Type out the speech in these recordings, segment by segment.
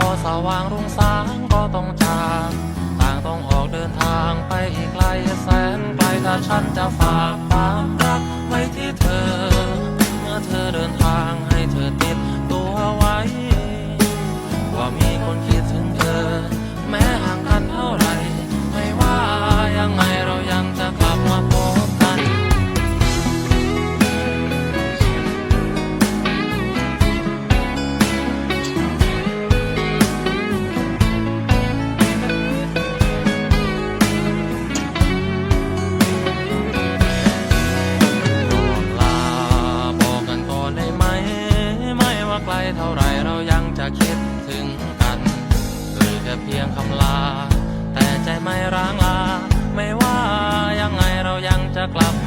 พอสว่างรุ่งสางก็ต้องจากต่างต้องออกเดินทางไปอีกไกลแสนไกลถ้าฉันจะฝากความรัก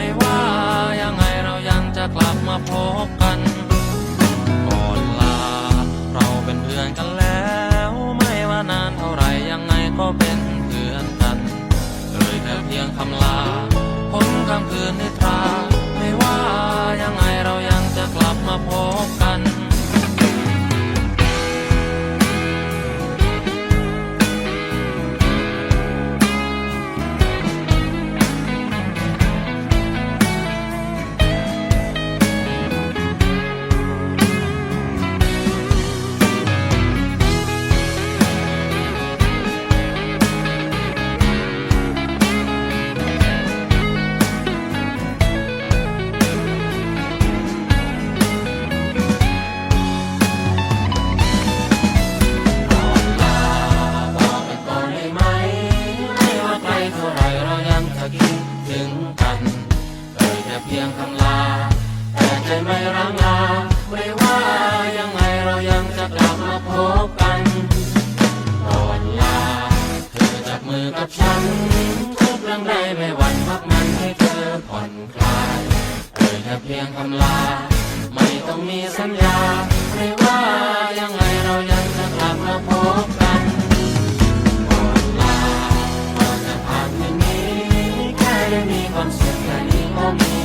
ไม่ว่า ยังไงเรายังจะกลับมาพบกัน ก่อนลา เราเป็นเพื่อนกันแล้ว ไม่ว่านานเท่าไหรยังไงก็เป็นเพื่อนกันเลยแค่เพียงคำลาพ้นคำคืนนิทรา ใจไม่ร้างลาไม่ว่ายังไงเรายังจะกลับมาพบกันก่อนลาเธอจับมือกับฉัน ทุกเรื่องใดไม่หวั่นพักมันให้เธอผ่อนคลายเอ่ยแค่เพียงคำลา ไม่ต้องมีสัญญาไม่ว่ายังไงเรายังจะกลับมาพบกันก่อนลาก่อนจะผ่านคืนนี้แค่ได้มีความสุขแค่นี้ก็มี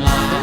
เ